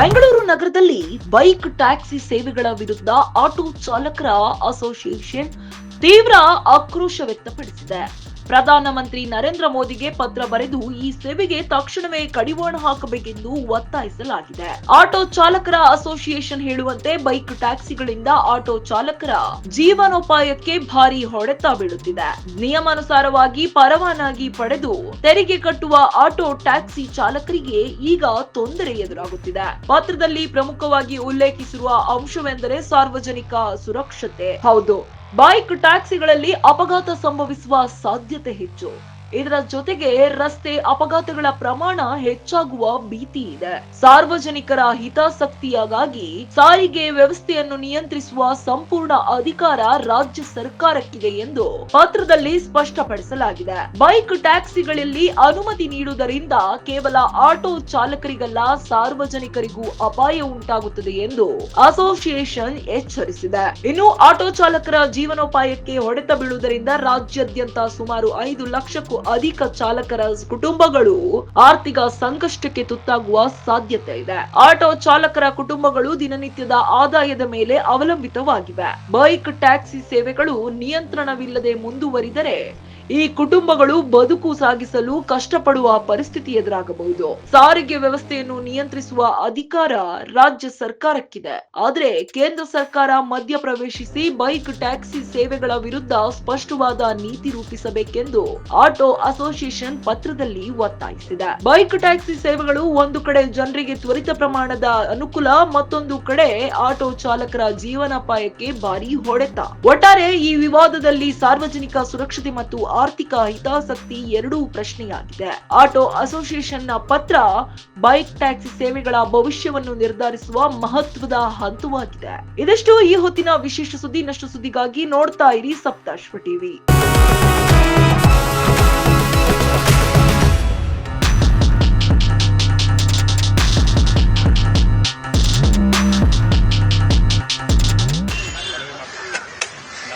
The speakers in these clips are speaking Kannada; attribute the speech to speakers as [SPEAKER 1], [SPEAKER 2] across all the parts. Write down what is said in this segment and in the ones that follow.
[SPEAKER 1] ಬೆಂಗಳೂರು ನಗರದಲ್ಲಿ ಬೈಕ್ ಟ್ಯಾಕ್ಸಿ ಸೇವೆಗಳ ವಿರುದ್ಧ ಆಟೋ ಚಾಲಕರ ಅಸೋಸಿಯೇಷನ್ ತೀವ್ರ ಆಕ್ರೋಶ ವ್ಯಕ್ತಪಡಿಸಿದೆ. ಪ್ರಧಾನಮಂತ್ರಿ ನರೇಂದ್ರ ಮೋದಿಗೆ ಪತ್ರ ಬರೆದು ಈ ಸೇವೆಗೆ ತಕ್ಷಣವೇ ಕಡಿವಾಣ ಹಾಕಬೇಕೆಂದು ಒತ್ತಾಯಿಸಲಾಗಿದೆ. ಆಟೋ ಚಾಲಕರ ಅಸೋಸಿಯೇಷನ್ ಹೇಳುವಂತೆ ಬೈಕ್ ಟ್ಯಾಕ್ಸಿಗಳಿಂದ ಆಟೋ ಚಾಲಕರ ಜೀವನೋಪಾಯಕ್ಕೆ ಭಾರಿ ಹೊಡೆತ ಬೀಳುತ್ತಿದೆ. ನಿಯಮಾನುಸಾರವಾಗಿ ಪರವಾನಗಿ ಪಡೆದು ತೆರಿಗೆ ಕಟ್ಟುವ ಆಟೋ ಟ್ಯಾಕ್ಸಿ ಚಾಲಕರಿಗೆ ಈಗ ತೊಂದರೆ ಎದುರಾಗುತ್ತಿದೆ. ಪತ್ರದಲ್ಲಿ ಪ್ರಮುಖವಾಗಿ ಉಲ್ಲೇಖಿಸಿರುವ ಅಂಶವೆಂದರೆ ಸಾರ್ವಜನಿಕ ಸುರಕ್ಷತೆ. ಹೌದು. ಬೈಕ್ ಟ್ಯಾಕ್ಸಿಗಳಲ್ಲಿ ಅಪಘಾತ ಸಂಭವಿಸುವ ಸಾಧ್ಯತೆ ಹೆಚ್ಚು. ಇದರ ಜೊತೆಗೆ ರಸ್ತೆ ಅಪಘಾತಗಳ ಪ್ರಮಾಣ ಹೆಚ್ಚಾಗುವ ಭೀತಿ ಇದೆ. ಸಾರ್ವಜನಿಕರ ಹಿತಾಸಕ್ತಿಯಾಗಿ ಸಾರಿಗೆ ವ್ಯವಸ್ಥೆಯನ್ನು ನಿಯಂತ್ರಿಸುವ ಸಂಪೂರ್ಣ ಅಧಿಕಾರ ರಾಜ್ಯ ಸರ್ಕಾರಕ್ಕಿದೆ ಎಂದು ಪತ್ರದಲ್ಲಿ ಸ್ಪಷ್ಟಪಡಿಸಲಾಗಿದೆ. ಬೈಕ್ ಟ್ಯಾಕ್ಸಿಗಳಲ್ಲಿ ಅನುಮತಿ ನೀಡುವುದರಿಂದ ಕೇವಲ ಆಟೋ ಚಾಲಕರಿಗಲ್ಲ, ಸಾರ್ವಜನಿಕರಿಗೂ ಅಪಾಯ ಉಂಟಾಗುತ್ತದೆ ಎಂದು ಅಸೋಸಿಯೇಷನ್ ಎಚ್ಚರಿಸಿದೆ. ಇನ್ನು ಆಟೋ ಚಾಲಕರ ಜೀವನೋಪಾಯಕ್ಕೆ ಹೊಡೆತ ಬೀಳುವುದರಿಂದ ರಾಜ್ಯಾದ್ಯಂತ ಸುಮಾರು ಐದು ಲಕ್ಷಕ್ಕೂ ಅಧಿಕ ಚಾಲಕರ ಕುಟುಂಬಗಳು ಆರ್ಥಿಕ ಸಂಕಷ್ಟಕ್ಕೆ ತುತ್ತಾಗುವ ಸಾಧ್ಯತೆ ಇದೆ. ಆಟೋ ಚಾಲಕರ ಕುಟುಂಬಗಳು ದಿನನಿತ್ಯದ ಆದಾಯದ ಮೇಲೆ ಅವಲಂಬಿತವಾಗಿವೆ. ಬೈಕ್, ಟ್ಯಾಕ್ಸಿ ಸೇವೆಗಳು ನಿಯಂತ್ರಣವಿಲ್ಲದೆ ಮುಂದುವರಿದರೆ ಈ ಕುಟುಂಬಗಳು ಬದುಕು ಸಾಗಿಸಲು ಕಷ್ಟಪಡುವ ಪರಿಸ್ಥಿತಿ ಎದುರಾಗಬಹುದು. ಸಾರಿಗೆ ವ್ಯವಸ್ಥೆಯನ್ನು ನಿಯಂತ್ರಿಸುವ ಅಧಿಕಾರ ರಾಜ್ಯ ಸರ್ಕಾರಕ್ಕಿದೆ. ಆದರೆ ಕೇಂದ್ರ ಸರ್ಕಾರ ಮಧ್ಯ ಪ್ರವೇಶಿಸಿ ಬೈಕ್, ಟ್ಯಾಕ್ಸಿ ಸೇವೆಗಳ ವಿರುದ್ಧ ಸ್ಪಷ್ಟವಾದ ನೀತಿ ರೂಪಿಸಬೇಕೆಂದು ಆಟೋ ಅಸೋಸಿಯೇಷನ್ ಪತ್ರದಲ್ಲಿ ಒತ್ತಾಯಿಸಿದೆ. ಬೈಕ್ ಟ್ಯಾಕ್ಸಿ ಸೇವೆಗಳು ಒಂದು ಕಡೆ ಜನರಿಗೆ ತ್ವರಿತ ಪ್ರಮಾಣದ ಅನುಕೂಲ, ಮತ್ತೊಂದು ಕಡೆ ಆಟೋ ಚಾಲಕರ ಜೀವನಾಪಾಯಕ್ಕೆ ಭಾರಿ ಹೊಡೆತ. ಒಟ್ಟಾರೆ ಈ ವಿವಾದದಲ್ಲಿ ಸಾರ್ವಜನಿಕ ಸುರಕ್ಷತೆ ಮತ್ತು ಆರ್ಥಿಕ ಹಿತಾಸಕ್ತಿ ಎರಡೂ ಪ್ರಶ್ನೆಯಾಗಿದೆ. ಆಟೋ ಅಸೋಸಿಯೇಷನ್ನ ಪತ್ರ ಬೈಕ್ ಟ್ಯಾಕ್ಸಿ ಸೇವೆಗಳ ಭವಿಷ್ಯವನ್ನು ನಿರ್ಧರಿಸುವ ಮಹತ್ವದ ಹಂತವಾಗಿದೆ. ಇದಷ್ಟು. ಈ ಹೊತ್ತಿನ ವಿಶೇಷ ಸುದ್ದಿ. ನಷ್ಟು ಸುದ್ದಿಗಾಗಿ ನೋಡ್ತಾ ಇರಿ ಸಪ್ತಾಶ್ವ ಟಿವಿ.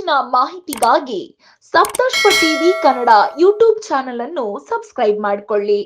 [SPEAKER 1] ಹೆಚ್ಚಿನ ಮಾಹಿತಿಗಾಗಿ Saptashwa TV Kannada YouTube channel ಅನ್ನು ಸಬ್ಸ್ಕ್ರೈಬ್ ಮಾಡಿಕೊಳ್ಳಿ.